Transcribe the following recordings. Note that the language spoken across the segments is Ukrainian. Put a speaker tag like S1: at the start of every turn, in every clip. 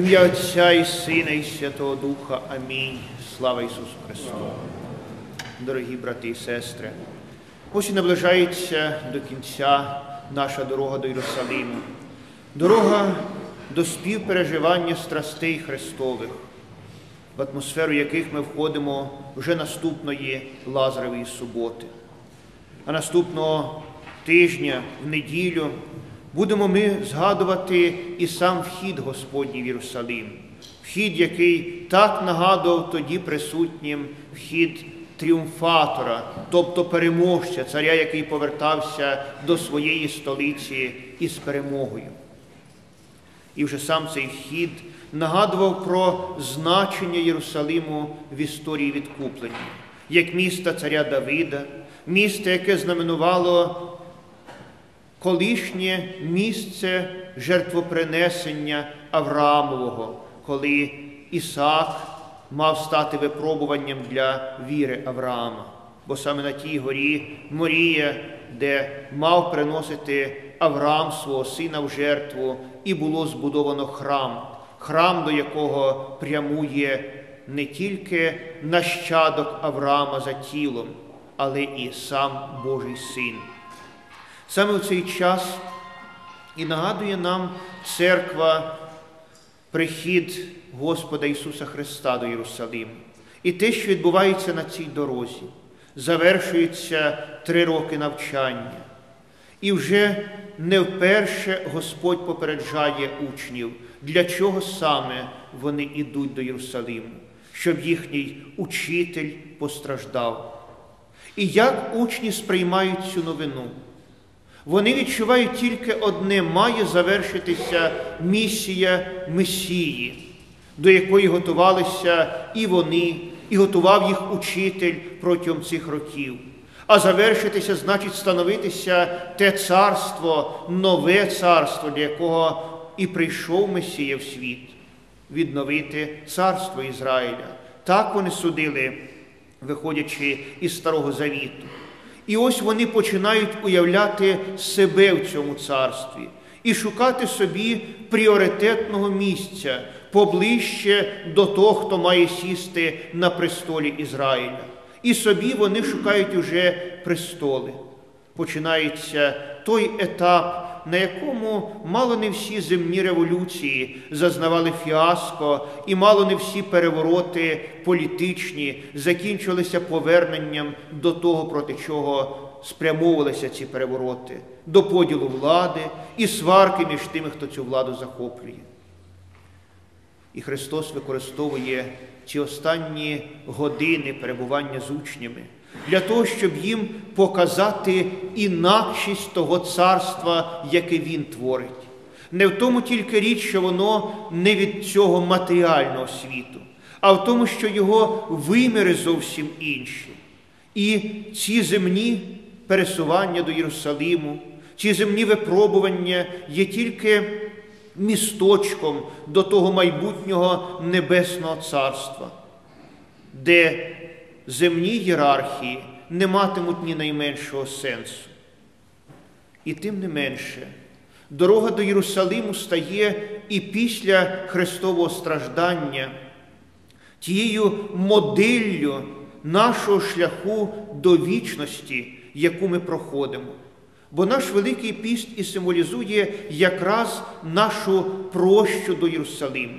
S1: ім'я Отця і Сина, і Святого Духа. Амінь. Слава Ісусу Христу. Дорогі брати і сестри, ось і наближається до кінця наша дорога до Єрусалиму, дорога до співпереживання страстей Христових, в атмосферу яких ми входимо вже наступної Лазаревої суботи. А наступного тижня, в неділю, будемо ми згадувати і сам вхід Господній в Єрусалим, вхід, який так нагадував тоді присутнім вхід тріумфатора, тобто переможця, царя, який повертався до своєї столиці із перемогою. І вже сам цей вхід нагадував про значення Єрусалиму в історії відкуплення, як міста царя Давида, місто, яке знаменувало колишнє місце жертвопринесення Авраамового, коли Ісаак мав стати випробуванням для віри Авраама. Бо саме на тій горі Морія, де мав приносити Авраам свого сина в жертву, і було збудовано храм, храм, до якого прямує не тільки нащадок Авраама за тілом, але і сам Божий син. Саме в цей час і нагадує нам церква прихід Господа Ісуса Христа до Єрусалиму. І те, що відбувається на цій дорозі, завершується три роки навчання. І вже не вперше Господь попереджає учнів, для чого саме вони йдуть до Єрусалиму, щоб їхній учитель постраждав. І як учні сприймають цю новину? Вони відчувають тільки одне має завершитися місія Месії, до якої готувалися і вони, і готував їх учитель протягом цих років. А завершитися значить становитися те царство, нове царство, для якого і прийшов Месія в світ, відновити царство Ізраїля. Так вони судили, виходячи із Старого Завіту. І ось вони починають уявляти себе в цьому царстві і шукати собі пріоритетного місця поближче до того, хто має сісти на престолі Ізраїля. І собі вони шукають уже престоли. Починається той етап, на якому мало не всі земні революції зазнавали фіаско, і мало не всі перевороти політичні закінчилися поверненням до того, проти чого спрямовувалися ці перевороти, до поділу влади і сварки між тими, хто цю владу захоплює. І Христос використовує ці останні години перебування з учнями для того, щоб їм показати інакшість того царства, яке Він творить. Не в тому тільки річ, що воно не від цього матеріального світу, а в тому, що його виміри зовсім інші. І ці земні пересування до Єрусалиму, ці земні випробування є тільки місточком до того майбутнього Небесного Царства, де земні єрархії не матимуть ні найменшого сенсу. І тим не менше, дорога до Єрусалиму стає і після Христового страждання тією моделлю нашого шляху до вічності, яку ми проходимо. Бо наш Великий піст і символізує якраз нашу прощу до Єрусалиму.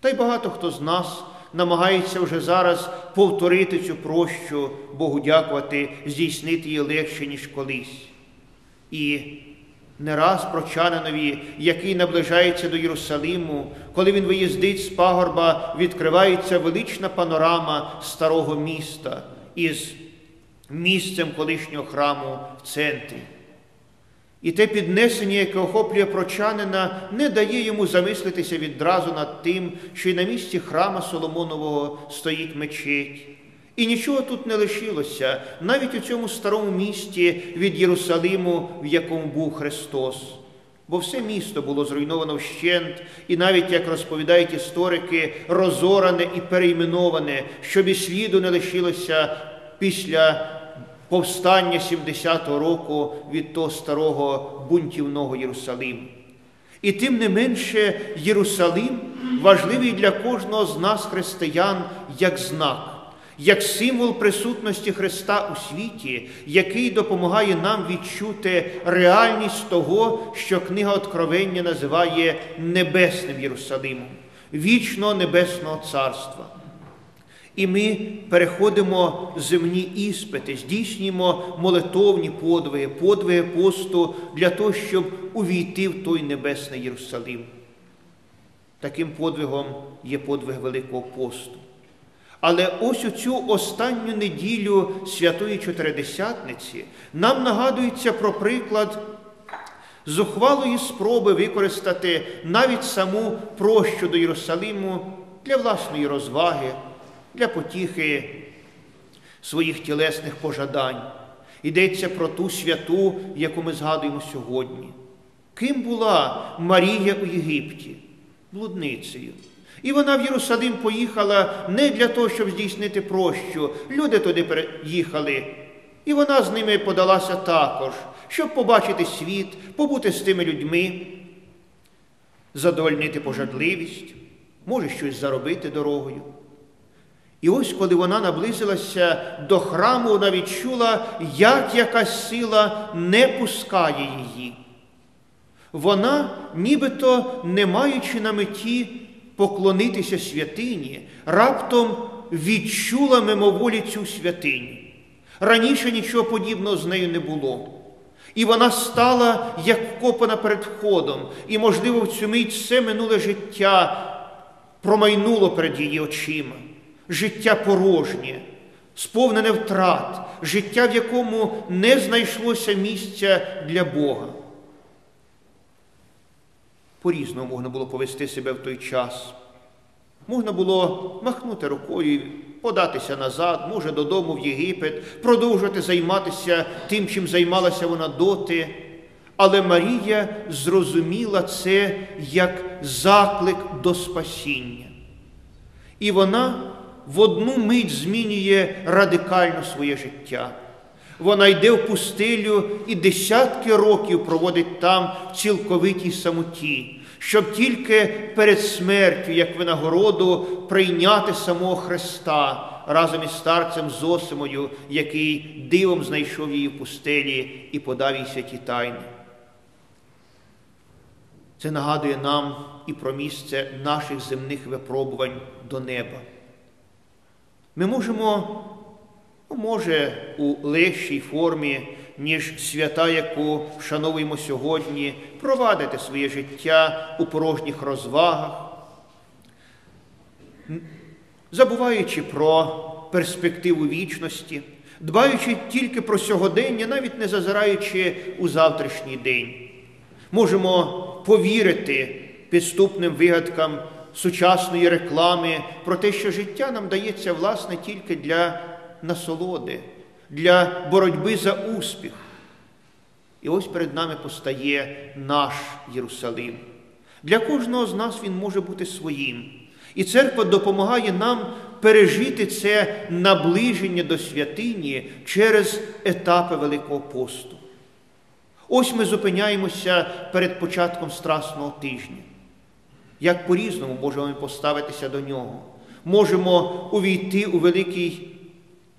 S1: Та й багато хто з нас намагається вже зараз повторити цю прощу, Богу дякувати, здійснити її легше, ніж колись. І не раз прочанинові, який наближається до Єрусалиму, коли він виїздить з пагорба, відкривається велична панорама старого міста із місцем колишнього храму в центрі. І те піднесення, яке охоплює прочанина, не дає йому замислитися відразу над тим, що й на місці храма Соломонового стоїть мечеть. І нічого тут не лишилося, навіть у цьому старому місті від Єрусалиму, в якому був Христос. Бо все місто було зруйновано вщент, і навіть, як розповідають історики, розоране і перейменоване, щоб і сліду не лишилося після повстання 70-го року від того старого бунтівного Єрусалиму. І тим не менше Єрусалим важливий для кожного з нас, християн, як знак, як символ присутності Христа у світі, який допомагає нам відчути реальність того, що Книга Откровення називає Небесним Єрусалимом, вічного Небесного Царства. І ми переходимо земні іспити, здійснюємо молитовні подвиги, подвиги посту для того, щоб увійти в той Небесний Єрусалим. Таким подвигом є подвиг Великого посту. Але ось у цю останню неділю Святої Чотиридесятниці нам нагадується про приклад зухвалої спроби використати навіть саму прощу до Єрусалиму для власної розваги, для потіхи своїх тілесних пожадань. Йдеться про ту святу, яку ми згадуємо сьогодні. Ким була Марія у Єгипті? Блудницею. І вона в Єрусалим поїхала не для того, щоб здійснити прощу. Люди туди приїхали. І вона з ними подалася також, щоб побачити світ, побути з тими людьми, задовольнити пожадливість, може щось заробити дорогою. І ось, коли вона наблизилася до храму, вона відчула, як якась сила не пускає її. Вона, нібито не маючи на меті поклонитися святині, раптом відчула мимоволі цю святиню. Раніше нічого подібного з нею не було. І вона стала як вкопана перед входом, і, можливо, в цю мить все минуле життя промайнуло перед її очима. Життя порожнє, сповнене втрат, життя, в якому не знайшлося місця для Бога. По-різному можна було повести себе в той час. Можна було махнути рукою, податися назад, може, додому в Єгипет, продовжувати займатися тим, чим займалася вона доти. Але Марія зрозуміла це як заклик до спасіння. І вона в одну мить змінює радикально своє життя. Вона йде в пустелю і десятки років проводить там в цілковитій самоті, щоб тільки перед смертю, як винагороду, прийняти самого Христа разом із старцем Зосимою, який дивом знайшов її в пустелі і подав їй святі тайни. Це нагадує нам і про місце наших земних випробувань до неба. Ми можемо Ну, може, у легшій формі, ніж свята, яку вшановуємо сьогодні, провадити своє життя у порожніх розвагах, забуваючи про перспективу вічності, дбаючи тільки про сьогодення, навіть не зазираючи у завтрашній день. Можемо повірити підступним вигадкам сучасної реклами про те, що життя нам дається власне тільки для насолоди, для боротьби за успіх. І ось перед нами постає наш Єрусалим. Для кожного з нас він може бути своїм. І церква допомагає нам пережити це наближення до святині через етапи Великого посту. Ось ми зупиняємося перед початком Страсного тижня. Як по-різному можемо поставитися до нього. Можемо увійти у великий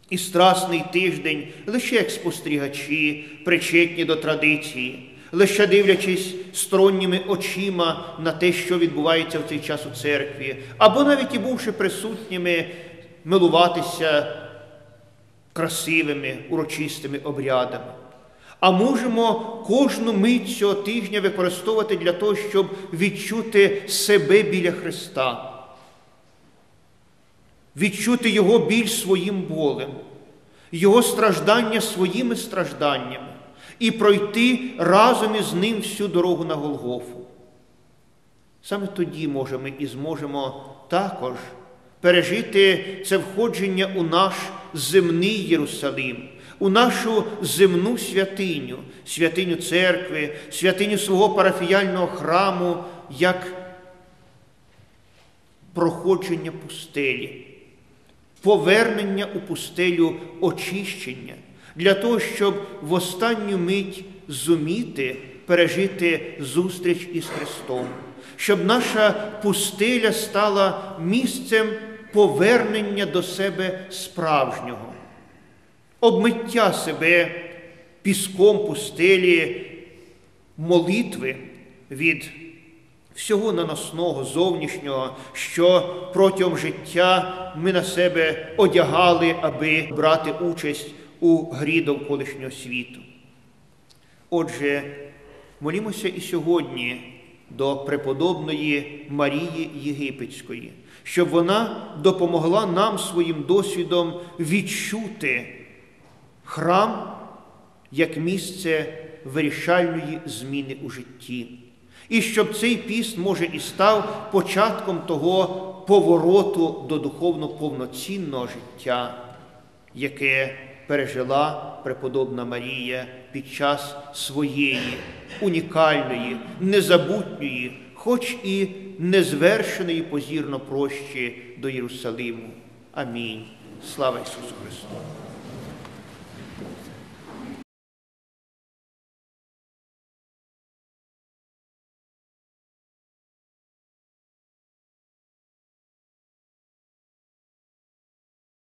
S1: і страсний тиждень лише як спостерігачі, причетні до традиції, лише дивлячись сторонніми очима на те, що відбувається в цей час у церкві, або навіть і бувши присутніми, милуватися красивими урочистими обрядами. А можемо кожну мить цього тижня використовувати для того, щоб відчути себе біля Христа відчути Його біль своїм болем, Його страждання своїми стражданнями і пройти разом із ним всю дорогу на Голгофу. Саме тоді, може, ми і зможемо також пережити це входження у наш земний Єрусалим, у нашу земну святиню, святиню церкви, святиню свого парафіяльного храму, як проходження пустелі повернення у пустелю очищення, для того, щоб в останню мить зуміти пережити зустріч із Христом, щоб наша пустеля стала місцем повернення до себе справжнього, обмиття себе піском пустелі молитви від всього наносного зовнішнього, що протягом життя ми на себе одягали, аби брати участь у грі довколишнього світу. Отже, молімося і сьогодні до преподобної Марії Єгипетської, щоб вона допомогла нам своїм досвідом відчути храм як місце вирішальної зміни у житті. І щоб цей піст, може, і став початком того повороту до духовно повноцінного життя, яке пережила преподобна Марія під час своєї унікальної, незабутньої, хоч і незвершеної позірно прощі до Єрусалиму. Амінь. Слава Ісусу Христу!